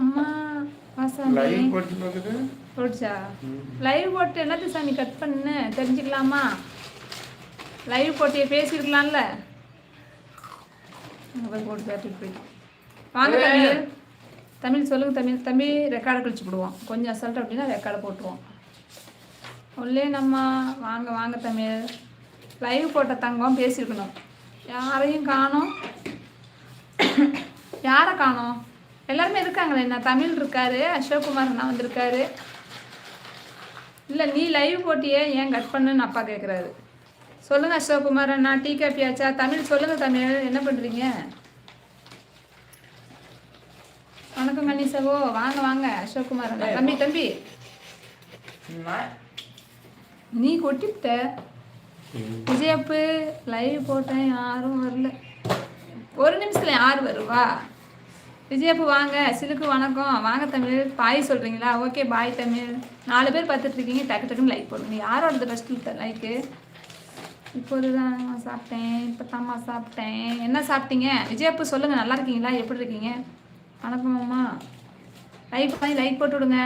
அம்மா வாசாமி லைவ் போட்டு போட்டுச்சா? லைவ் போட்டு என்னது சாமி கட் பண்ணு தெரிஞ்சுக்கலாமா? லைவ் போட்டு பேசியிருக்கலாம்ல. அங்கே போய் போட்டு பேசிட்டு போய் வாங்க தமிழ். தமிழ் சொல்லுங்க தமிழ். தம்பி ரெக்கார்டை கழிச்சு விடுவோம் கொஞ்சம் அசால்ட்டு அப்படின்னா ரெக்கார்டை போட்டுருவோம். உள்ளே நம்ம வாங்க வாங்க தமிழ். லைவ் போட்ட தங்கம் பேசியிருக்கணும். யாரையும் காணோம்? யாரை காணோம்? எல்லாருமே இருக்காங்களே என்ன? தமிழ் இருக்காரு அசோக்குமார் அண்ணா வந்திருக்காரு. இல்லை நீ லைவ் போட்டியே ஏன் கட் பண்ணுன்னு அப்பா கேட்குறாரு சொல்லுங்க அசோக்குமார் அண்ணா டீ காஃபி ஆச்சா? தமிழ் சொல்லுங்க தமிழ். என்ன பண்ணுறீங்க வணக்கம் கணேசவோ வாங்க வாங்க அசோக்குமார். அண்ணா தம்பி தம்பி. நீ கொட்டிவிட்ட விஜயப்பு லைவ் போட்டேன் யாரும் வரல. ஒரு நிமிஷத்துல யார் வருவா? விஜயப்பு வாங்க. சிலுக்கு வணக்கம். வாங்க தமிழ். பாய் சொல்கிறீங்களா ஓகே பாய் தமிழ். நாலு பேர் பார்த்துட்டு இருக்கீங்க. டக்கு டக்குன்னு லைக் போடுங்க. யாரோடது ஃபஸ்ட்டு லைக்கு இப்போது தான் சாப்பிட்டேன். இப்போ தாம்மா சாப்பிட்டேன். என்ன சாப்பிட்டீங்க? விஜயப்பு சொல்லுங்கள் நல்லா இருக்கீங்களா? எப்படி இருக்கீங்க? வணக்கம் அம்மா. லைக் பண்ணி லைக் போட்டு விடுங்க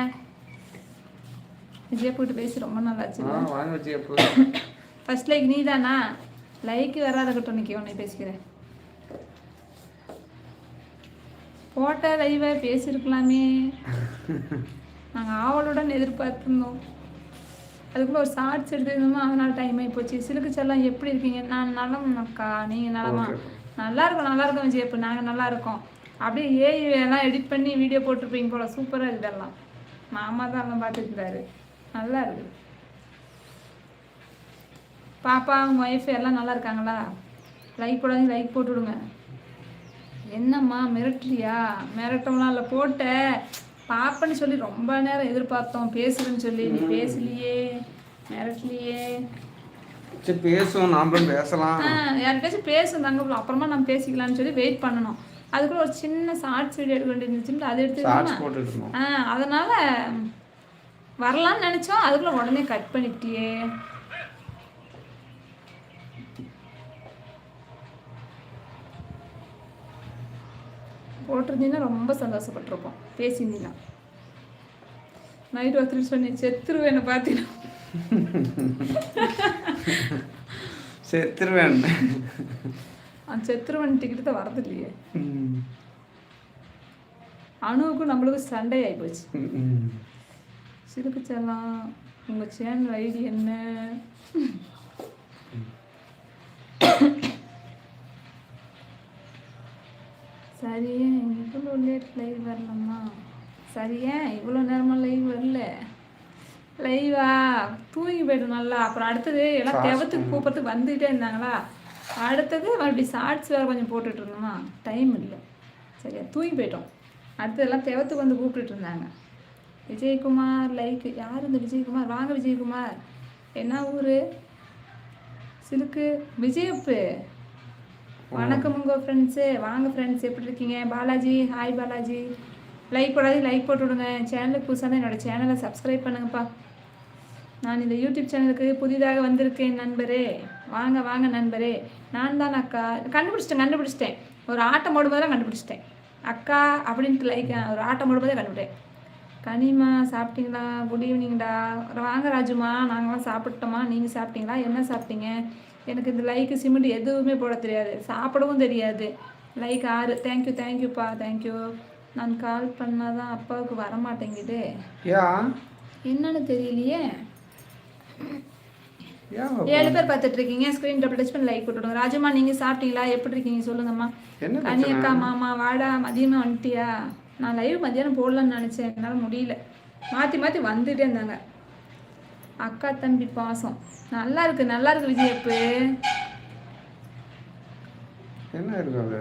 விஜயப்புகிட்ட பேசி ரொம்ப நல்லாச்சு வாங்க ஃபர்ஸ்ட் லைக் நீ தானா லைக் வராதக்கட்டும் இன்னைக்கு உன்னை பேசிக்கிறேன். போட்ட லைவை பேசியிருக்கலாமே. நாங்கள் ஆவலுடன் எதிர்பார்த்துருந்தோம். அதுக்குள்ளே ஒரு ஷார்ட்ஸ் எடுத்துருந்தோமா அதனால டைம் ஆகி போச்சு சிலுக்கு செல்லம் எப்படி இருக்கீங்க? நான் நலம் அக்கா. நீங்கள் நலமா? நல்லா இருக்கோம் நல்லா இருக்கோம் விஜய் இப்போ நாங்கள் நல்லா இருக்கோம். அப்படியே ஏஐ எல்லாம் எடிட் பண்ணி வீடியோ போட்டிருப்பீங்க போல சூப்பராக இதெல்லாம் மாமா தான் எல்லாம் பார்த்துட்டு இருந்தாரு நல்லா இருக்குது பாப்பா உங்கள் ஒய்ஃப் எல்லாம் நல்லா இருக்காங்களா? லைக் போடாதீங்க லைக் போட்டு விடுங்க என்னம்மா மிரட்டுறியா? மிரட்டம்லாம் இல்லை போட்ட. பாப்பன்னு சொல்லி ரொம்ப நேரம் எதிர்பார்த்தோம். பேசுறேன்னு சொல்லி நீ பேசலையே. மிரட்டலையே. சரி பேசுவோம். நாமளும் பேசலாம். ஆ யார்கிட்டயாச்சும் பேசும் அப்புறமா நம்ம பேசிக்கலாம்னு சொல்லி வெயிட் பண்ணணும். அதுக்குள்ள ஒரு சின்ன ஷார்ட்ஸ் வீடியோ எடுக்க வேண்டியிருந்துச்சுன்னு அதை எடுத்து ஆ அதனால வரலாம்னு நினச்சோம். அதுக்குள்ள உடனே கட் பண்ணிட்டியே போட்டிருந்தீங்கன்னா ரொம்ப சந்தோஷப்பட்டிருப்போம். பேசியிருந்தீங்கன்னா நைட் ஒருத்தர் சொன்னி செத்துருவேன் பார்த்தீங்கன்னா செத்துருவேன் அந்த செத்துருவன் டிக்கெட்டு தான் வரது இல்லையே ம். அணுவுக்கும் நம்மளுக்கும் சண்டை ஆகி போச்சு ம், ம். சிறுக்கு செல்லம் உங்கள் சேனல் ஐடி என்ன சரியே இவ்வளோ லேட் லைவ் வரலம்மா சரியே இவ்வளோ நேரமாக லைவ் வரல லைவா தூங்கி போய்டும் நல்லா அப்புறம் அடுத்தது எல்லாம் தெவத்துக்கு கூப்பிட்றதுக்கு வந்துகிட்டே இருந்தாங்களா அடுத்தது மறுபடியும் ஷார்ட்ஸ் வேறு கொஞ்சம் போட்டுட்டு இருந்தோமா டைம் இல்லை சரியா தூங்கி போயிட்டோம். அடுத்ததெல்லாம் தேவத்துக்கு தெவத்துக்கு வந்து கூப்பிட்டுட்டு இருந்தாங்க. விஜயகுமார் லைக் யார் இந்த விஜயகுமார்? வாங்க விஜயகுமார். என்ன ஊர்? சிலுக்கு. விஜயப்பு. வணக்கம் உங்கள் ஃப்ரெண்ட்ஸு வாங்க ஃப்ரெண்ட்ஸ் எப்படி இருக்கீங்க? பாலாஜி ஹாய் பாலாஜி. லைக் போடாது லைக் போட்டு விடுங்க. சேனலுக்கு புதுசாக தான் என்னோட சேனலை சப்ஸ்கிரைப் பண்ணுங்கப்பா. நான் இந்த யூடியூப் சேனலுக்கு புதிதாக வந்திருக்கேன் நண்பரே. வாங்க வாங்க நண்பரே. நான் தான் அக்கா. கண்டுபிடிச்சிட்டேன் கண்டுபிடிச்சிட்டேன். ஒரு ஆட்டம் போடும்போது தான் கண்டுபிடிச்சிட்டேன். அக்கா அப்படின்ட்டு லைக் ஒரு ஆட்டம் போடும்போதே கண்டுபிட்டேன் கனிமா சாப்பிட்டீங்களா? குட் ஈவினிங்டா வாங்க ராஜுமா. நாங்களாம் சாப்பிட்டோமா? நீங்கள் சாப்பிட்டீங்களா? என்ன சாப்பிட்டீங்க? எனக்கு இந்த லைக்கு சிமெண்ட் எதுவுமே போட தெரியாது. சாப்பிடவும் தெரியாது. லைக் ஆறு. தேங்க்யூ தேங்க்யூப்பா தேங்க்யூ நான் கால் பண்ணால் தான் அப்பாவுக்கு வர மாட்டேங்குது யா என்னன்னு தெரியலையே. ஏழு பேர் பார்த்துட்டு இருக்கீங்க ஸ்க்ரீன் டபுள் டச் பண்ணி லைக் போட்டுடுங்க. ராஜுமா நீங்கள் சாப்பிட்டீங்களா? எப்படி இருக்கீங்க சொல்லுங்கம்மா. என்ன கனி அக்கா மாமா வாடா மதியமாக வந்துட்டியா? நான் லைவ் மதியானம் போடலான்னு நினச்சேன். என்னால் முடியல. மாற்றி மாற்றி வந்துட்டே இருந்தாங்க. அக்கா தம்பி பாசம். நல்லா இருக்கு நல்லா இருக்கு விஜயப்பு. என்ன இருக்கு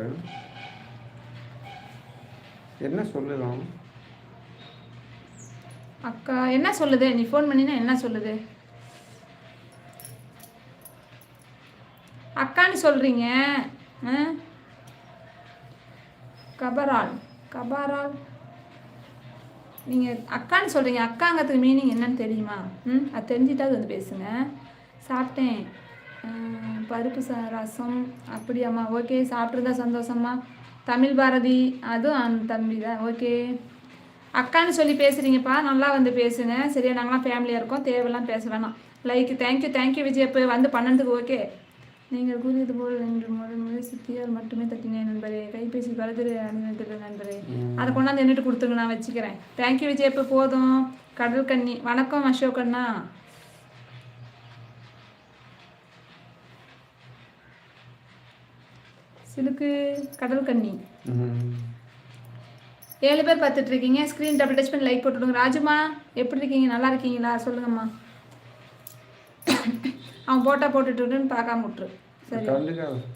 என்ன சொல்லலாம் அக்கா என்ன சொல்லுது? நீ ஃபோன் பண்ணினா என்ன சொல்லுது அக்கான்னு சொல்கிறீங்க கபரால் கபாரால். நீங்கள் அக்கான்னு சொல்கிறீங்க அக்காங்கிறதுக்கு மீனிங் என்னன்னு தெரியுமா? ம்? அது தெரிஞ்சிட்டாவது வந்து பேசுங்க. சாப்பிட்டேன். பருப்பு சா ரசம். அப்படியாம்மா. ஓகே. சாப்பிட்ருந்தா சந்தோஷம்மா தமிழ் பாரதி. அதுவும் அந்த தம்பி தான். ஓகே. அக்கான்னு சொல்லி பேசுகிறீங்கப்பா நல்லா வந்து பேசுங்க. சரியா? நாங்களாம் ஃபேமிலியாக இருக்கோம். தேவையெல்லாம் பேச வேணாம். லைக் தேங்க்யூ தேங்க்யூ விஜயப்பு வந்து பண்ணதுக்கு ஓகே. நீங்கள் கூறியது போல் ரெண்டு முறை முறை சித்தியால் மட்டுமே தட்டினேன் நண்பரே. கைபேசி வலது அணிவதில்லை நண்பரே. அதை கொண்டாந்து என்னட்டு கொடுத்துருங்க நான் வச்சுக்கிறேன். தேங்க்யூ விஜயப்பு போதும். கடல் கன்னி வணக்கம் அசோக் அண்ணா. சிலுக்கு கடல் ம். ஏழு பேர் பார்த்துட்டு இருக்கீங்க. ஸ்க்ரீன் டபுள் டச் பண்ணி லைக் போட்டுவிடுங்க ராஜுமா எப்படி இருக்கீங்க? நல்லா இருக்கீங்களா? சொல்லுங்கம்மா. அவன் போட்டா போட்டுட்டுன்னு பார்க்காம விட்டுரு. சரி.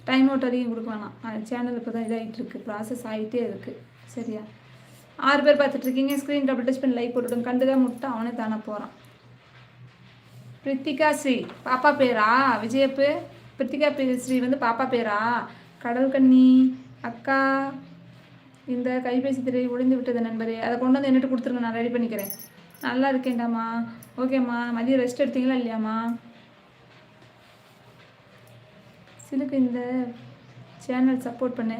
டைம் அவுட் அதிகம் கொடுக்க வேணாம். சேனல் இப்போ தான் இதாகிட்டு இருக்கு ப்ராசஸ் ஆகிட்டே இருக்கு. சரியா? ஆறு பேர் பார்த்துட்டு இருக்கீங்க ஸ்க்ரீன் டபுள் டச் பண்ணி லைக் போட்டுவிடுங்க கண்டுதான் முட்டை அவனே தானே போகிறான் பிரித்திகா ஸ்ரீ பாப்பா பேரா? விஜயப்பு? பிரித்திகா ஸ்ரீ வந்து பாப்பா பேரா? கடல் கன்னி அக்கா இந்த கைபேசி திரை ஒளிந்து விட்டது நண்பரே. அதை கொண்டு வந்து என்னட்டு கொடுத்துருங்க. நான் ரெடி பண்ணிக்கிறேன். நல்லா இருக்கேன்டாம்மா. ஓகேம்மா மதியம் ரெஸ்ட் எடுத்தீங்களா இல்லையாம்மா? சிலுக்கு இந்த சேனல் சப்போர்ட் பண்ணு.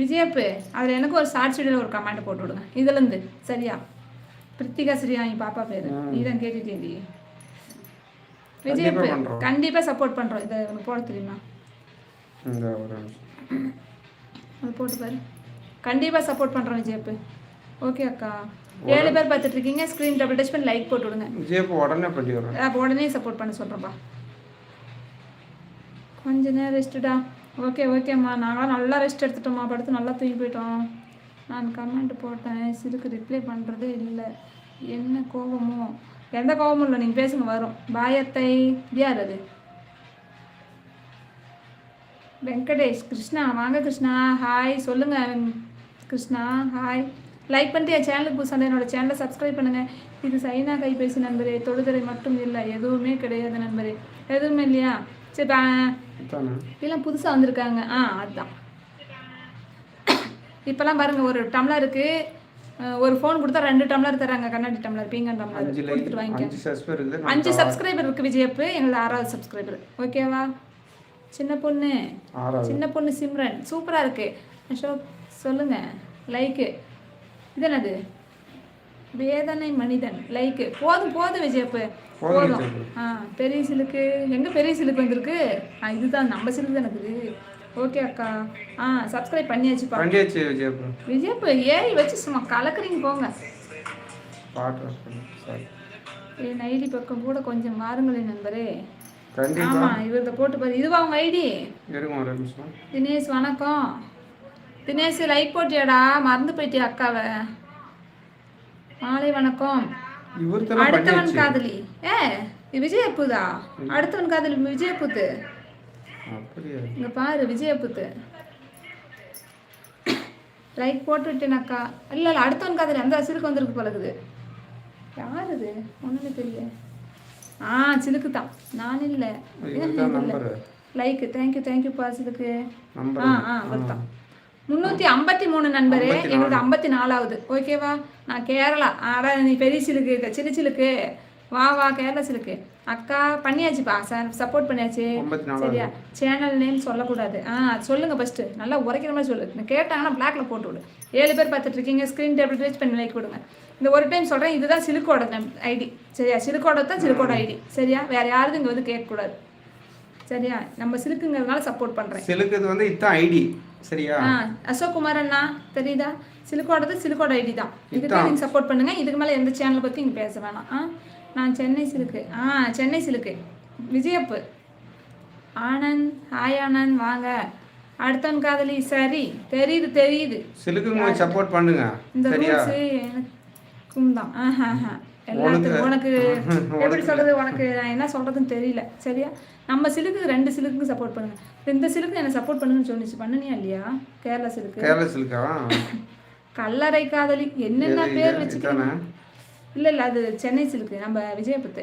விஜயப்பு அதில் எனக்கு ஒரு ஷார்ட்ஸ் வீடியோவில் ஒரு கமெண்ட் போட்டு விடுங்க. இதுலேருந்து சரியா? பிரித்திகா ஸ்ரீயா என் பாப்பா பேர். நீ தான் கேட்டுட்டேன்டி விஜயப்பு. கண்டிப்பாக சப்போர்ட் பண்ணுறோம் இதை உனக்கு போட தெரியுமா. அது போட்டு பாரு. கண்டிப்பாக சப்போர்ட் பண்ணுறோம் விஜயப்பு ஓகே அக்கா. ஏழு பேர் பார்த்துட்டு இருக்கீங்க. ஸ்க்ரீன் டபுள் டச் பண்ணி லைக் போட்டு விடுங்க. விஜயப்பு உடனே பண்ணி விடுறேன் அப்போ உடனே சப்போர்ட் பண்ண சொல்கிறேன்ப்பா கொஞ்ச நேரம் ரெஸ்ட்டுடா. ஓகே ஓகேம்மா. நாங்களாம் நல்லா ரெஸ்ட் எடுத்துட்டோம்மா. படுத்து நல்லா தூங்கி போயிட்டோம். நான் கமெண்ட் போட்டேன். சிறுக்கு ரிப்ளை பண்ணுறதே இல்லை. என்ன கோபமோ எந்த கோபமும் இல்லை. நீங்கள் பேசுங்க வரும். பாயத்தை யார் அது? வெங்கடேஷ். கிருஷ்ணா. வாங்க கிருஷ்ணா. ஹாய் சொல்லுங்கள் கிருஷ்ணா. ஹாய் லைக் பண்ணிட்டு என் சேனலுக்கு புதுசாக என்னோட சேனலை சப்ஸ்கிரைப் பண்ணுங்க. இது சைனா கைபேசி நண்பரே. தொடுதலை மட்டும் இல்லை. எதுவுமே கிடையாது நண்பரே. எதுவுமே இல்லையா? சரி இதெல்லாம் புதுசாக வந்திருக்காங்க. ஆ அதுதான் இப்போல்லாம் பாருங்க ஒரு டம்ளருக்கு ஒரு ஃபோன் கொடுத்தா ரெண்டு டம்ளர் தராங்க கண்ணாடி டம்ளர் பீங்கன் டம்ளர். கொடுத்துட்டு வாங்கிக்க. அஞ்சு சப்ஸ்கிரைபர் இருக்கு. விஜயப்பு எங்களது ஆறாவது சப்ஸ்கிரைபர் ஓகேவா சின்ன பொண்ணு. சின்ன பொண்ணு சிம்ரன். சூப்பராக இருக்கு. அசோக் சொல்லுங்க. லைக்கு இது என்னது? வேதனை மனிதன். லைக்கு போதும் போதும் விஜயப்பு. போதும். ஆ பெரிய சிலுக்கு. எங்கே பெரிய சிலுக்கு வந்திருக்கு? ஆ இதுதான் நம்ம சிலுக்கு தான் இருக்குது ஓகே அக்கா. ஆ சப்ஸ்கிரைப் பண்ணியாச்சுப்பா. பண்ணியாச்சு விஜயப்பு. விஜயப்பு ஏறி வச்சு சும்மா கலக்குறீங்க போங்க. என் ஐடி பக்கம் கூட கொஞ்சம் வாருங்களேன் நண்பரே. ஆமா இவரத போட்டு பாரு. இதுவா உங்க ஐடி? தினேஷ் வணக்கம். தினேஷ் லைக் போட்டியாடா? மறந்து போயிட்டியா அக்காவை? மாலை வணக்கம். அடுத்தவன் காதலி. ஏ விஜயப்புதா? அடுத்தவன் காதலி விஜயப்புத்து. அப்படியா? இங்க பாரு விஜயப்புத்து. லைக் போட்டு விட்டேன் அக்கா. இல்ல இல்ல அடுத்தவன் காதலி அந்த சிலுக்கு வந்திருக்கு பழகுது யார் இது ஒண்ணுமே தெரியல. ஆ சிலுக்கு தான். நான் இல்லை. Like thank you thank you பாசத்துக்கு நம்பர் ஆ ஆ வருதான் முந்நூற்றி ஐம்பத்தி மூணு நண்பரே எங்களுக்கு ஐம்பத்தி நாலாவது. ஓகேவா? நான் கேரளா. ஆடா நீ பெரிய சிலுக்கு இருக்க சிலு சிலுக்கு. வா வா கேரளா சிலுக்கு. அக்கா பண்ணியாச்சுப்பா சார் சப்போர்ட் பண்ணியாச்சு. சரியா? சேனல் நேம் சொல்லக்கூடாது. ஆ சொல்லுங்க ஃபர்ஸ்ட் நல்லா உரைக்கிற மாதிரி சொல்லு. கேட்டாங்கன்னா பிளாக்ல போட்டு விடு. ஏழு பேர் பார்த்துட்டு இருக்கீங்க ஸ்க்ரீன் டேபிள் ரீச் பண்ணி லைக் கொடுங்க. இந்த ஒரு டைம் சொல்கிறேன் இதுதான் சிலுக்கோட ஐடி சரியா? சிலுக்கோட தான் சிலுக்கோட ஐடி சரியா? வேற யாரும் இங்கே வந்து கேட்கக்கூடாது. சரியா? நம்ம சிலுக்குங்கிறதுனால சப்போர்ட் பண்ணுறேன் சிலுக்குது வந்து இதான் ஐடி சரியா? அசோக் குமார் அண்ணா தெரியுதா? சிலுக்கோடது சிலுக்கோட ஐடி தான். இதுக்கு. நீங்கள் சப்போர்ட் பண்ணுங்க. இதுக்கு மேலே எந்த சேனலை பற்றி இங்கே பேச வேணாம். நான் சென்னை சிலுக்கு. ஆ சென்னை சிலுக்கு. விஜயப்பு. ஆனந்த் ஹாய் ஆனந்த் வாங்க. அடுத்தவன் காதலி சரி. தெரியுது தெரியுது. சிலுக்குங்க சப்போர்ட் பண்ணுங்க. இந்த ரூல்ஸு எனக்கும் தான். ஆஹா. எல்லாத்துக்கும் உனக்கு எப்படி சொல்றது உனக்கு நான் என்ன சொல்றதுன்னு தெரியல. சரியா? நம்ம சிலுக்கு ரெண்டு சிலுக்கு சப்போர்ட் பண்ணுங்க. இந்த சிலுக்கு என்ன சப்போர்ட் பண்ணுன்னு சொன்னிச்சு பண்ணுனியா இல்லையா? கேரளா சிலுக்கு. கேரள சிலுக்கா? கல்லறை காதலி என்னென்ன பேர் இதானே? இல்ல இல்ல அது சென்னை சிலுக்கு நம்ம விஜயபுத்து.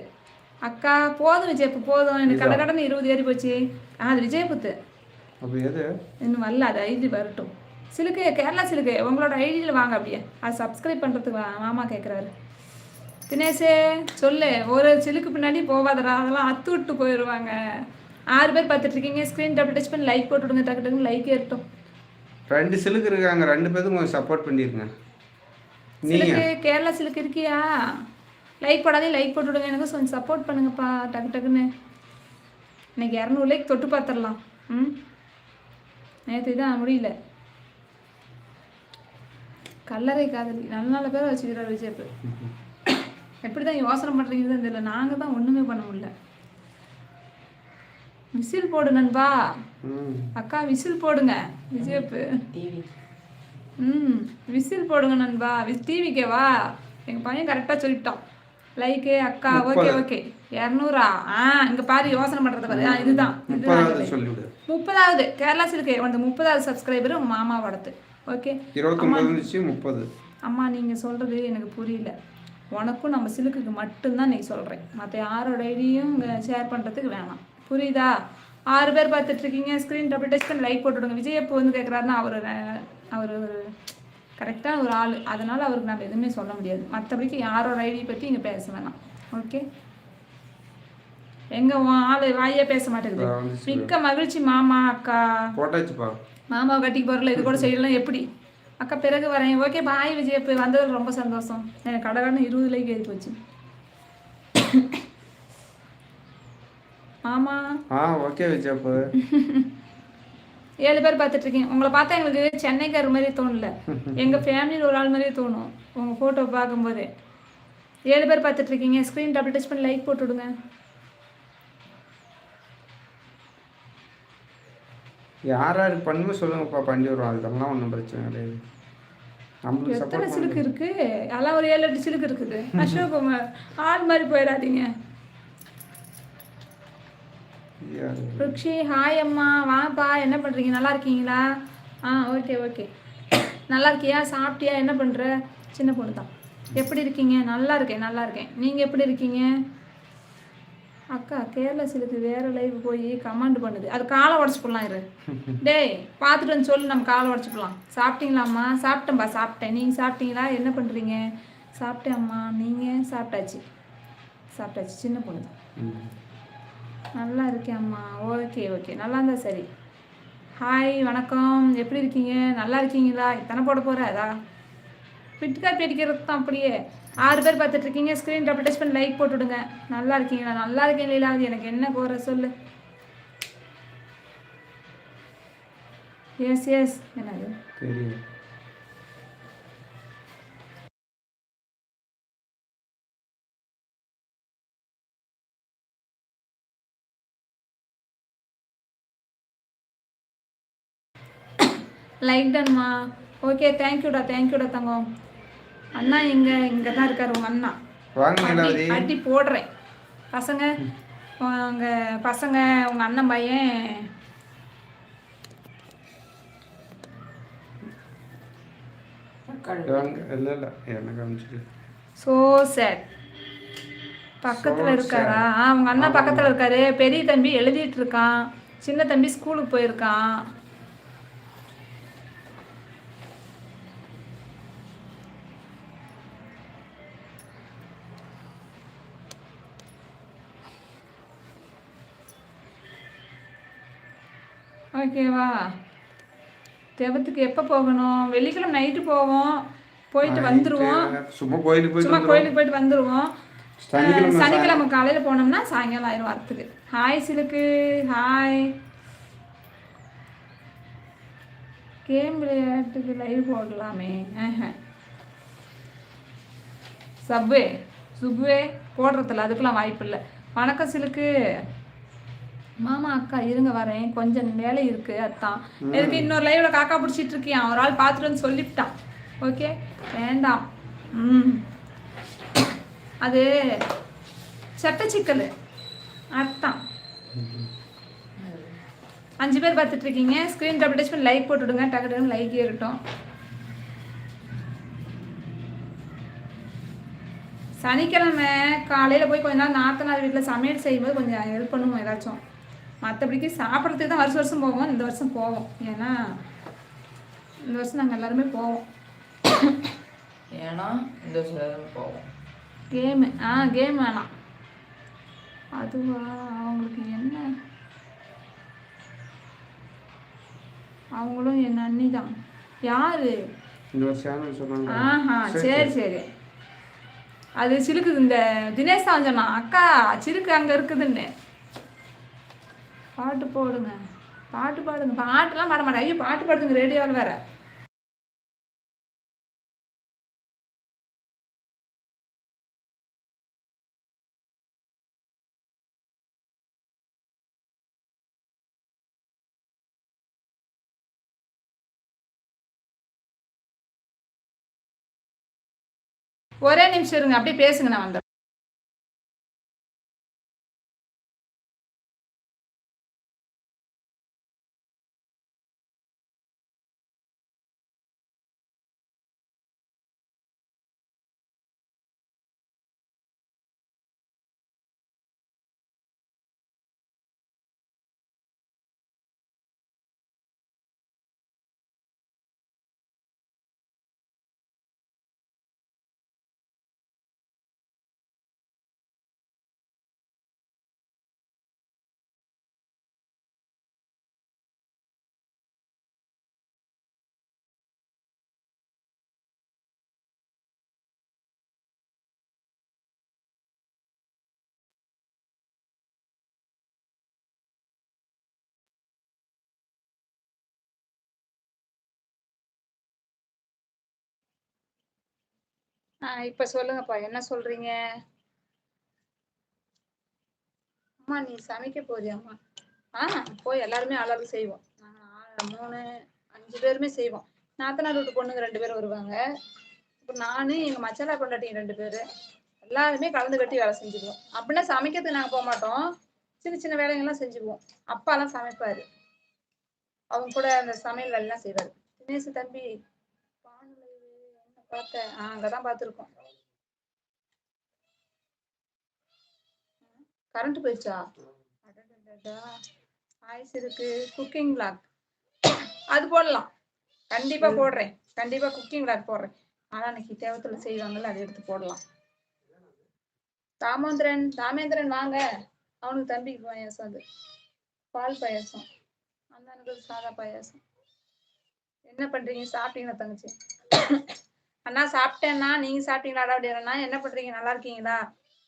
அக்கா போதும் விஜயப்பு போதும். எனக்கு கடை கடன்னு இருபது ஏறி போச்சு. ஆ அது விஜயபுத்து. இன்னும் வரல அது ஐடி வரட்டும். சிலுக்கு கேரளா சிலுக்கு உங்களோட ஐடியில் வாங்க அப்படியே. அது சப்ஸ்கிரைப் பண்ணுறதுக்கு மாமா கேட்குறாரு தினேஷே சொல்லு. ஒரு சிலுக்கு பின்னாடி போகாதடா அதெல்லாம் அத்து விட்டு போயிடுவாங்க ஆறு பேர் பார்த்துட்டு இருக்கீங்க ஸ்க்ரீன் டபுள் டச் பண்ணி லைக் போட்டு விடுங்க. டக்கு டக்குன்னு லைக் ஏறட்டும். ரெண்டு சிலுக்கு இருக்காங்க. ரெண்டு பேரும் கொஞ்சம் சப்போர்ட் பண்ணிருங்க. சிலுக்கு கேரளா சிலுக்கு இருக்கியா? லைக் போடாதே லைக் போட்டு விடுங்க. எனக்கு கொஞ்சம் சப்போர்ட் பண்ணுங்கப்பா. டக்கு டக்குன்னு. இன்னைக்கு இரநூறு லைக் தொட்டு பார்த்துடலாம். ம்? நேற்று தான் முடியல. கல்லறை காதலி. நல்ல நல்ல பேரை வச்சுக்கிறார் விஜயப்பு எப்படி தான் யோசனை பண்ணுறீங்கன்னு தெரியல. நாங்கள் தான் ஒன்றுமே பண்ண முடியல. விசில் போடு நண்பா. ம். அக்கா விசில் போடுங்க. விஜயப்பு. ம். விசில் போடுங்க நண்பா. விஸ் டிவிக்கேவா எங்கள் பையன் கரெக்டாக சொல்லிட்டான். லைக்கு அக்கா ஓகே ஓகே இரநூறா. ஆ இங்கே பாரு யோசனை பண்ணுறது பாரு. ஆ இதுதான் இதுதான். முப்பதாவது கேரளா சிலுக்கு அந்த முப்பதாவது சப்ஸ்கிரைபர் உங்கள் மாமாவோடது. ஓகே இருபத்தொம்பது முப்பது. அம்மா நீங்கள் சொல்கிறது எனக்கு புரியல. உனக்கும் நம்ம சிலுக்குக்கு மட்டும்தான் நீ சொல்கிறேன் மற்ற யாரோட ஐடியும் ஷேர் பண்ணுறதுக்கு வேணாம். புரியுதா? ஆறு பேர் பார்த்துட்டு இருக்கீங்க ஸ்க்ரீன் டபுள் டச் பண்ணி லைக் போட்டுவிடுங்க. விஜய் எப்போ வந்து கேட்குறாருன்னா அவர் அவர் ஒரு கரெக்டான ஒரு ஆள். அதனால் அவருக்கு நம்ம எதுவுமே சொல்ல முடியாது. மற்றபடிக்கு யாரோட ஐடி பற்றி இங்கே பேச வேணாம். ஓகே எங்கே ஆள் வாயே பேச மாட்டேங்குது. மிக்க மகிழ்ச்சி மாமா அக்கா. மாமாவை கட்டிக்கு போகிறல இது கூட செய்யலாம் எப்படி? அக்கா பிறகு வரேன். ஓகே பாய் விஜய் இப்போ வந்ததில் ரொம்ப சந்தோஷம். எனக்கு கடகடன்னு இருபது லைக் ஏறி போச்சு. மாமா. ஆ ஓகே விஜயப்பு ஏழு பேர் பார்த்துட்டு இருக்கீங்க உங்களை பார்த்தா எங்களுக்கு சென்னைக்கார மாதிரி தோணல. எங்கள் ஃபேமிலியில் ஒரு ஆள் மாதிரியே தோணும். உங்கள் ஃபோட்டோ பார்க்கும்போதே. ஏழு பேர் பார்த்துட்டு இருக்கீங்க ஸ்க்ரீன் டபுள் டச் பண்ணி லைக் போட்டு யார் யாருக்கு பண்ணுமோ சொல்லுங்கப்பா. பண்ணி விடுறோம். அதுக்கெல்லாம் ஒன்றும் பிரச்சனை கிடையாது. நம்மளுக்கு எத்தனை சிலுக்கு இருக்கு? அதெல்லாம் ஒரு ஏழு எட்டு சிலுக்கு இருக்குது. அசோக்குமார் ஆள் மாதிரி போயிடாதீங்க ருக்ஷி ஹாய் அம்மா. வாப்பா என்ன பண்ணுறீங்க நல்லா இருக்கீங்களா? ஆ ஓகே ஓகே. நல்லா இருக்கியா? சாப்பிட்டியா? என்ன பண்ணுற சின்ன பொண்ணு தான். எப்படி இருக்கீங்க? நல்லா இருக்கேன் நல்லா இருக்கேன். நீங்கள் எப்படி இருக்கீங்க? அக்கா கேரளா சிலுக்கு வேறு லைவ் போய் கமாண்ட் பண்ணுது. அது காலை உடச்சி போடலாம் இரு. டேய் பார்த்துட்டு வந்து சொல்லு நம்ம காலை உடச்சி போடலாம். சாப்பிட்டீங்களாம்மா? சாப்பிட்டேன்பா சாப்பிட்டேன். நீங்கள் சாப்பிட்டீங்களா? என்ன பண்ணுறீங்க சாப்பிட்டேன் அம்மா. நீங்கள் சாப்பிட்டாச்சு. சாப்பிட்டாச்சு. சின்ன பொண்ணு தான். நல்லா இருக்கேன் அம்மா. Okay okay. நல்லா இருந்தா சரி. ஹாய் வணக்கம். எப்படி இருக்கீங்க? நல்லா இருக்கீங்களா? இத்தனை போட போகிற அதா? பிட்கார் பேடிக்கிறது தான் அப்படியே. ஆறு பேர் பார்த்துட்டு இருக்கீங்க ஸ்க்ரீன் டபுள் டச் பண்ணி லைக் போட்டு விடுங்க நல்லா இருக்கீங்களா? நல்லா இருக்கேன் லீலாவதி எனக்கு என்ன கோர சொல்லு. எஸ் எஸ் என்னது? லைக் டன்மா ஓகே தேங்க்யூடா தேங்க்யூடா தங்கம். அண்ணா இங்கே இங்கே தான் இருக்கார் உங்கள் அண்ணா. வாங்க அடி போடுறேன். பசங்க உங்க பசங்க உங்க அண்ணன் பையன். ஸோ சேட் பக்கத்தில் இருக்காரா? ஆ உங்க அண்ணா பக்கத்தில் இருக்காரு. பெரிய தம்பி எழுதிட்டு இருக்கான். சின்ன தம்பி ஸ்கூலுக்கு போயிருக்கான். ஓகேவா? தெவத்துக்கு எப்போ போகணும்? வெள்ளிக்கிழமை நைட்டு போவோம். போயிட்டு வந்துடுவோம் சும்மா கோயிலுக்கு சும்மா கோயிலுக்கு போயிட்டு வந்துடுவோம் சனிக்கிழமை காலையில் போனோம்னா சாயங்காலம் ஆயிரம் வரத்துக்கு. ஹாய் சிலுக்கு. ஹாய் கேம் விளையாட்டுக்கு லைவ் போடலாமே. சப்வே சுப்வே போடுறதில்ல அதுக்கெல்லாம் வாய்ப்பு இல்லை வணக்கம் சிலுக்கு. மாமா அக்கா இருங்க வரேன். கொஞ்சம் வேலை இருக்கு அதான் எனக்கு இன்னொரு லைவ்ல காக்கா பிடிச்சிட்டு இருக்கியான் ஒரு ஆள் பார்த்துட்டு சொல்லிவிட்டான். ஓகே. வேண்டாம். ம். அது சட்டச்சிக்கல் அதான் அஞ்சு பேர் பார்த்துட்டு இருக்கீங்க. ஸ்க்ரீன் டபுள் டச் பண்ணி லைக் போட்டுவிடுங்க. டக்கு டக்குன்னு லைக் ஏறட்டும் சனிக்கிழமை காலையில் போய் கொஞ்ச நாள் நாத்தனார் வீட்டில் சமையல் செய்யும்போது கொஞ்சம் ஹெல்ப் பண்ணுவோம் ஏதாச்சும். மற்றபடிக்கு சாப்பிட்றதுக்கு தான் வருஷம் வருஷம் போவோம். இந்த வருஷம் போவோம். ஏன்னா இந்த வருஷம் நாங்கள் எல்லாருமே போவோம். ஏன்னா இந்த வருஷம் எல்லாருமே போவோம். கேமு ஆ கேம் வேணாம். அதுவா அவங்களுக்கு என்ன? அவங்களும் என் அண்ணி தான். யாரு? இந்த ஒரு சேனல் சொன்னாங்க. ஆஹா சரி சரி. அது சிலுக்குது இந்த தினேஷ் தான் சொன்னான். அக்கா சிலுக்கு அங்கே இருக்குதுன்னு. பாட்டு போடுங்க. பாட்டு பாடுங்க. பாட்டுலாம் பாட மாட்டேன் ஐயோ பாட்டு பாடுங்க ரேடியோவில் வேற. ஒரே நிமிஷம் இருங்க. அப்படியே பேசுங்க நான் வந்து இப்போ சொல்லுங்கப்பா என்ன சொல்றீங்க? அம்மா நீ சமைக்க போறியாம்மா ஆ போய் எல்லாருமே ஆளாளுக்கு செய்வோம். நாங்கள் மூணு அஞ்சு பேருமே செய்வோம். நாத்தனார் வீட்டு பொண்ணுங்க ரெண்டு பேரும் வருவாங்க. இப்போ நான் எங்கள் மச்சாலா கொண்டாட்டிங்க ரெண்டு பேர் எல்லாருமே கலந்து கட்டி வேலை செஞ்சுக்குவோம் அப்படின்னா சமைக்கிறதுக்கு நாங்கள் போக மாட்டோம். சின்ன சின்ன வேலைங்கள்லாம் செஞ்சுக்குவோம் அப்பாலாம் சமைப்பார். அவங்க கூட அந்த சமையல் வேலைலாம் செய்வார். தினேஷ் தம்பி பார்த்தேன். ஆ அங்கே தான் பார்த்துருக்கோம். கரண்ட் போயிடுச்சா. ஆயுஸ் இருக்கு. Cooking vlog. அது போடலாம். கண்டிப்பா போடுறேன். கண்டிப்பா குக்கிங் vlog போடுறேன். ஆனா அன்னைக்கு தேவத்துல செய்வாங்கல்ல அதை எடுத்து போடலாம். தாமோந்திரன் தாமேந்திரன் வாங்க. அவனுக்கு தம்பிக்கு பாயாசம் அது. பால் பாயாசம். அண்ணனுக்கு சாதா பாயாசம். என்ன பண்றீங்க? சாப்பிட்டீங்களா தங்கச்சி? அண்ணா சாப்பிட்டேன்னா நீங்க சாப்பிட்டீங்களாடா அப்படின்னா என்ன பண்றீங்க? நல்லா இருக்கீங்களா?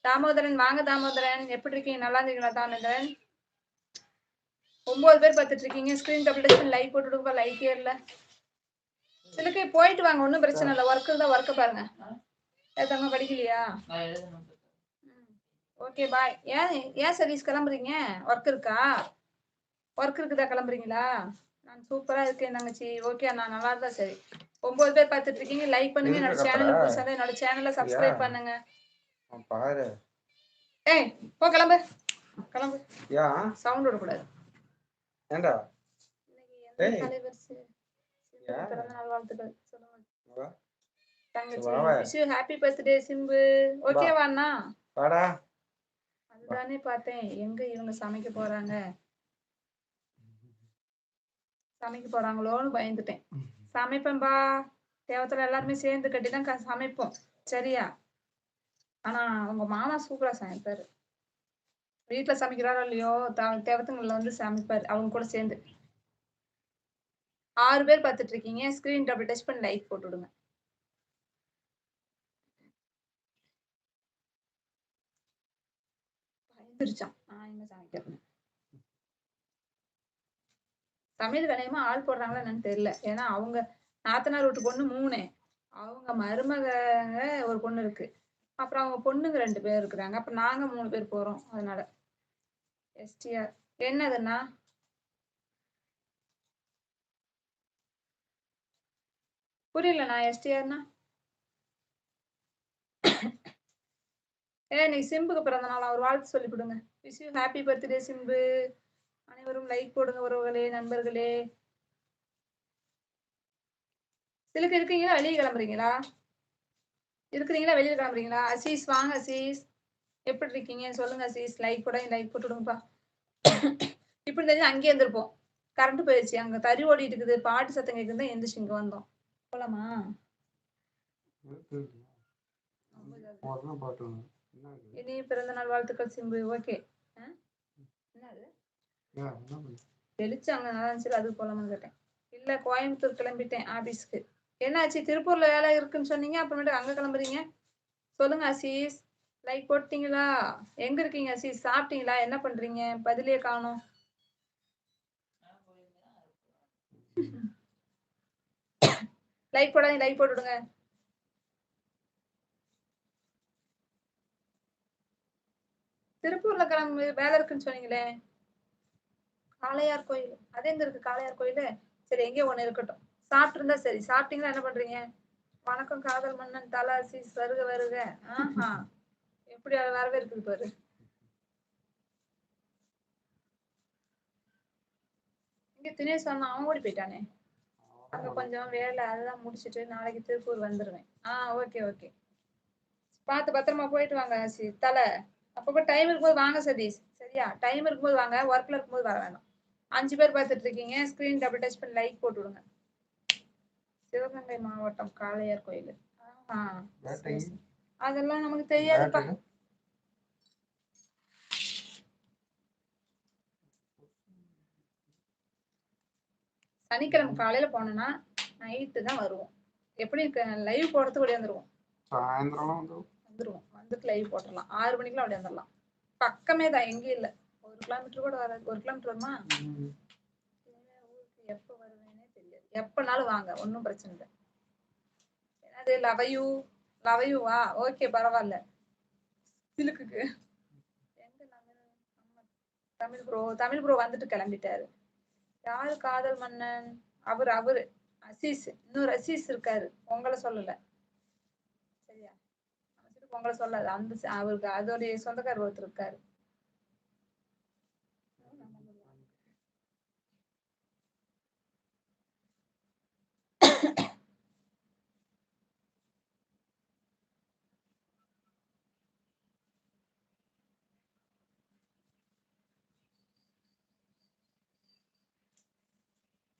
தாமோதரன் வாங்க தாமோதரன். எப்படி இருக்கீங்க? நல்லா இருக்கீங்களா தாமோதரன்? ஒன்பது பேர் பார்த்துட்டு இருக்கீங்க. ஸ்கிரீன் டபுள் லைக் போட்டுடுப்பா லைக்கே இல்ல. சிலுக்கு போயிட்டு வாங்க. ஒன்றும் பிரச்சனை இல்லை. ஒர்க் இருந்தா ஒர்க்கை பாருங்க. ஏத்தவங்க படிக்கலையா? ஓகே பாய் ஏன் ஏன் சர்வீஸ் கிளம்புறீங்க? ஒர்க் இருக்கா? ஒர்க் இருக்குதா? கிளம்புறீங்களா? நான் சூப்பரா இருக்கேன் தங்கச்சி ஓகே நான் நல்லா இருந்தா சரி. ஒன்பது பேர் பார்த்துட்டு இருக்கீங்க லைக் பண்ணுங்க. என்னோட கத்துற? புதுசாக என்னோட சேனலை சப்ஸ்கிரைப்? பண்ணுங்க. பாரு. ஏய் போ கிளம்பு. கிளம்பு. ஏன்? சவுண்ட் விடக்கூடாது. ஏண்டா இன்னைக்கு எந்த ஏய். தங்கச்சி ஹாப்பி பர்த்டே சிம்பு. ஓகேவா அண்ணா? வாடா. அதுதானே பார்த்தேன். எங்க இவங்க சமைக்க போறாங்க? சமைக்க போறாங்களோன்னு பயந்துட்டேன். சமைப்பேன்பா. தேவத்துல எல்லாருமே சேர்ந்து கட்டி தான் சமைப்போம். சரியா? ஆனா உங்க மாமா சூப்பரா சமைப்பாரு. வீட்டுல சமைக்கிறாரோ இல்லையோ த- தேவத்துங்கள்ல வந்து சமைப்பாரு. அவங்க கூட சேர்ந்து. ஆறு பேர் பார்த்துட்டு இருக்கீங்க ஸ்கிரீன் டபுள் டச் பண்ணி லைக் போட்டு விடுங்க பயந்துருச்சான் நான் எங்க சமைக்கிறேன். சமையல் வேலையுமா ஆள் போடுறாங்களா என்னன்னு தெரியல. ஏன்னா அவங்க நாத்தனார் வீட்டு பொண்ணு மூணு. அவங்க மருமக ஒரு பொண்ணு இருக்கு. அப்புறம் அவங்க பொண்ணுங்க ரெண்டு பேர் இருக்கிறாங்க. அப்ப நாங்க மூணு பேர் போறோம் அதனால. எஸ்டிஆர். என்னதுன்னா? புரியலண்ணா எஸ்டிஆர்னா? ஏ நீ சிம்புக்கு பிறந்த நாள். அவர் வாழ்த்து சொல்லி கொடுங்க. Wish you happy birthday Simbu. அனைவரும் லைக் போடுங்க உறவுகளே நண்பர்களே. சிலுக்கு இருக்கீங்களா வெளியே கிளம்புறீங்களா? இருக்கிறீங்களா? வெளியே கிளம்புறீங்களா? அசீஸ் வாங்க அசீஸ். எப்படி இருக்கீங்க? சொல்லுங்க அசீஸ். லைக் கூட லைக் போட்டு விடுங்கப்பா. இப்படி தெரிஞ்சு அங்கேயே இருந்திருப்போம். கரண்ட் போயிடுச்சு. அங்க தறி ஓடிட்டு இருக்குது. பாட்டு சத்தம் கேட்குது எந்திரிச்சு இங்க வந்தோம். போலாமா? இனி பிறந்த நாள் வாழ்த்துக்கள் சிம்பு. ஓகே. என்னது? வெளிச்சாங்க நல்லா இருந்துச்சு அது போலாமான்னு கேட்டேன் இல்ல கோயம்புத்தூர் கிளம்பிட்டேன் ஆபீஸ்க்கு. என்னாச்சு திருப்பூர்ல வேலை இருக்குன்னு சொன்னீங்க அப்புறமேட்டு அங்க கிளம்புறீங்க? சொல்லுங்க அசீஸ் லைக் போட்டீங்களா? எங்க இருக்கீங்க அசீஸ் சாப்பிட்டீங்களா? என்ன பண்றீங்க? பதிலே காணோம். லைக் போடாதீங்க லைக் போட்டு விடுங்க திருப்பூர்ல கிளம்பு வேலை இருக்குன்னு சொன்னீங்களே. காளையார் கோயில். அது எங்க இருக்கு காளையார் கோயில். சரி எங்கேயோ ஒண்ணு இருக்கட்டும். சாப்பிட்டு இருந்தா சரி. சாப்பிட்டீங்கன்னா என்ன பண்றீங்க? வணக்கம் காதல் மன்னன் தலாசி வருக வருக. ஆஹா. எப்படி வரவே இருக்குது பாரு. இங்க தினேஷ் சொன்னா அவன் ஓடி போயிட்டானே. அங்க கொஞ்சம் வேலை அதெல்லாம் முடிச்சிட்டு நாளைக்கு திருப்பூர் வந்துருவேன். ஆ ஓகே ஓகே. பார்த்து பத்திரமா போயிட்டு வாங்க சி தலை. அப்பப்போ டைம் இருக்கும்போது வாங்க சதீஷ். சரியா? டைம் இருக்கும்போது வாங்க ஒர்க்ல இருக்கும்போது வர வேணாம். அஞ்சு பேர் பார்த்துட்டு இருக்கீங்க ஸ்கிரீன் டபுள் டச் பண்ணி லைக் போட்டு விடுங்க. சிவகங்கை மாவட்டம் காளையார் கோயில். அதெல்லாம் நமக்கு தெரியாதுப்பா. சனிக்கிழமை காலையில போனோம்னா நைட்டு தான் வருவோம். எப்படி லைவ் போடுறதுக்கு ஓடி வந்துருவோம். சாயந்தரம்லாம் வந்து வந்துருவோம். வந்துட்டு லைவ் போட்டுடலாம். ஆறு மணிக்கெல்லாம் அப்படி வந்துடலாம். பக்கமே தான் எங்கேயும் இல்லை. ஒரு கிலோமீட்டர் கூட வராது ஒரு கிலோமீட்டர் வருமா. ஊருக்கு எப்போ வருவேனே தெரியாது. எப்பனாலும் வாங்க ஒன்றும் பிரச்சனை இல்லை. என்னது லவையூ லவையூவா ஓகே பரவாயில்ல. சிலுக்குக்கு. எங்க தமிழ் நம்ம தமிழ் ப்ரோ தமிழ் ப்ரோ வந்துட்டு கிளம்பிட்டாரு. யாரு காதல் மன்னன்? அவர் அவரு. அசீஸ் இன்னொரு அசீஸ் இருக்காரு. உங்களை சொல்லல. சரியா? உங்களை சொல்லாது. அந்த அவருக்கு அதோடைய சொந்தக்காரர் ஒருத்தர் இருக்காரு.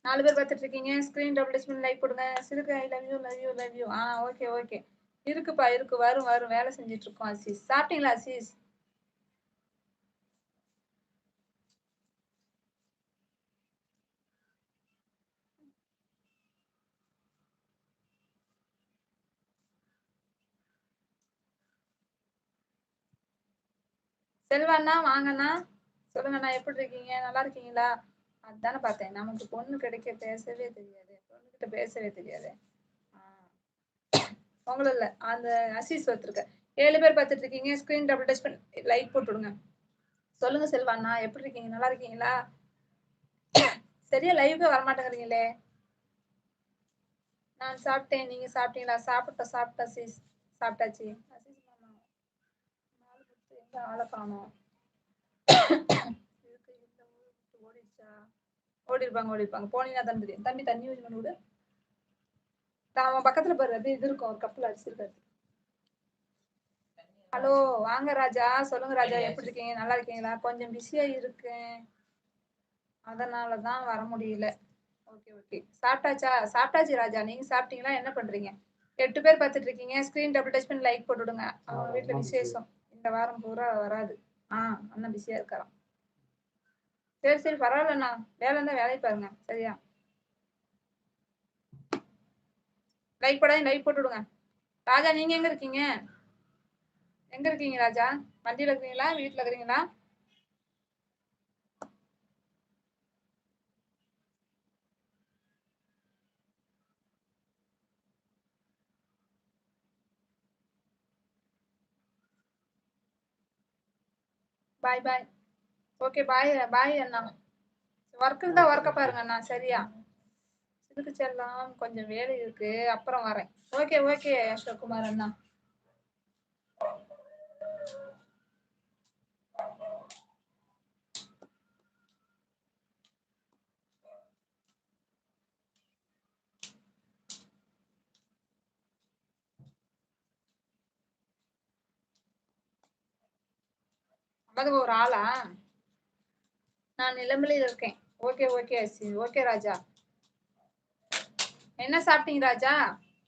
நாலு பேர் பார்த்துட்டு இருக்கீங்க. ஸ்கிரீன் டபுள் டச் பண்ணி லைக் போடுங்க. சிறுக்கு I love you love you love you ah okay okay இருக்குப்பா இருக்கு. வரும் வரும். வேலை செஞ்சுட்டு இருக்கோம் அசீஸ். சாப்பிட்டீங்களா அசீஸ்? செல்வண்ணா வாங்கண்ணா. சொல்லுங்கண்ணா எப்படி இருக்கீங்க? நல்லா இருக்கீங்களா? அதானே பார்த்தேன். நமக்கு பொண்ணு கிடைக்க பேசவே தெரியாது. பொண்ணுகிட்ட பேசவே தெரியாது. ஆ. உங்களும் இல்லை. அந்த அசீஸ் ஒருத்தருக்கு. ஏழு பேர் பார்த்துட்டு இருக்கீங்க. ஸ்க்ரீன் டபுள் டச் பண்ணி லைக் போட்டுடுங்க சொல்லுங்க செல்வாண்ணா எப்படி இருக்கீங்க? நல்லா இருக்கீங்களா? சரியா லைவுக்கு வரமாட்டேங்கிறீங்களே? நான் சாப்பிட்டேன். நீங்க சாப்பிட்டீங்களா? சாப்பிட்டோம் சாப்பிட்டா சீஸ் சாப்பிட்டாச்சு. அசீஸ் மாமா. நாலு பத்து எங்க ஆளை காணோம் இருக்கு, இந்த ஊரு விட்டு ஓடிடுச்சா ஓடி இருப்பாங்க ஓடி இருப்பாங்க போனீங்கன்னா தான் தெரியும். தம்பி தண்ணி ஊற்றி பண்ணி விடு நான் அவன் பக்கத்துல பாரு அப்படியே இது இருக்கும். ஒரு கப்பில் அடிச்சிருக்காரு. ஹலோ வாங்க ராஜா. சொல்லுங்க ராஜா. எப்படி இருக்கீங்க? நல்லா இருக்கீங்களா? கொஞ்சம் பிஸியா இருக்கேன். அதனால தான் வர முடியல. Okay okay. சாப்பிட்டாச்சா? சாப்பிட்டாச்சு ராஜா. நீங்க சாப்பிட்டீங்களா? என்ன பண்றீங்க? எட்டு பேர் பார்த்துட்டு இருக்கீங்க. ஸ்கிரீன் டபுள் டச் பண்ணி லைக் போட்டுடுங்க. அவங்க ஆமா, விசேஷம். இந்த வாரம் பூரா வராது. ஆ அண்ணன் பிஸியா இருக்காராம். சரி சரி பரவாயில்லண்ணா வேலை இருந்தா வேலையை பாருங்க. சரியா? லைக் போடாதீங்க லைக் போட்டு விடுங்க. ராஜா நீங்க எங்க இருக்கீங்க? எங்க இருக்கீங்க ராஜா? வண்டியில இருக்கீங்களா வீட்டுல இருக்கிறீங்களா? பாய் பாய் ஓகே பாய் பாய் அண்ணா. ஒர்க் இருந்தா ஒர்க்க பாருங்க அண்ணா சரியா? இதுக்கு செல்லாம் கொஞ்சம் வேலை இருக்கு அப்புறம் வரேன். ஓகே ஓகே அசோக் குமார் அண்ணா. அது ஒரு ஆளா? நான் நிலம்பலியில் இருக்கேன். ஓகே ஓகே ஓகே ராஜா. என்ன சாப்பிட்டீங்க ராஜா?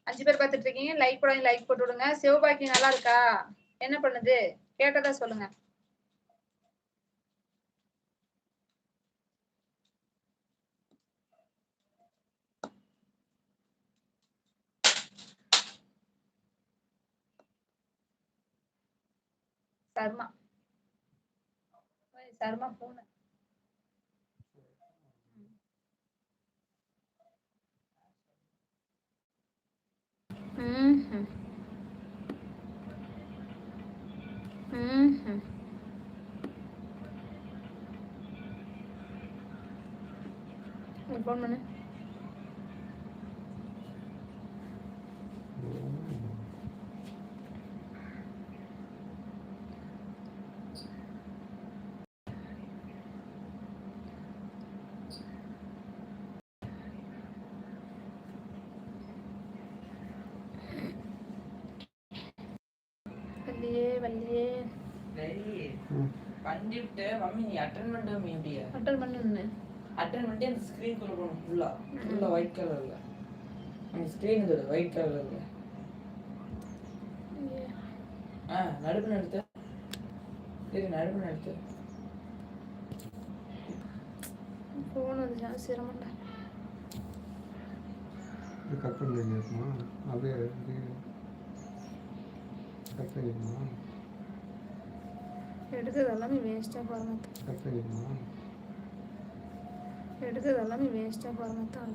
அஞ்சு பேர் பார்த்துட்டு இருக்கீங்க. லைக் போடாங்க லைக் போட்டு விடுங்க. சிவபாக்கி நல்லா இருக்கா? என்ன பண்ணுது? கேட்டதா சொல்லுங்க. சர்மா. சர்மா பூனை ம்ஹும். ம்ஹும். நீ ஃபோன் பண்ணு வள்ளியே வள்ளியே சரி பண்ணிவிட்டு மம்மி நீ அட்டன் பண்ணிட்டு மம்மி அப்படியே அட்டன் பண்ணு அட்டன் பண்ணிட்டு அந்த ஸ்க்ரீன் குள்ள போகணும் ஃபுல்லா ஃபுல்லா ஒயிட் கலர்ல அந்த ஸ்க்ரீன் இது ஒயிட் கலர்ல ஆ நடுப்பு எடுத்து சரி நடுப்பு எடுத்து ஃபோன் வந்துச்சா சிரமண்டா இது கட் பண்ணிடுமா அப்படியே கட் பண்ணிடுமா எடுக்கிறது எல்லாமே வேஸ்ட்டாக பாருங்க எடுக்கிறது எல்லாமே வேஸ்ட்டாக பாருங்க தான்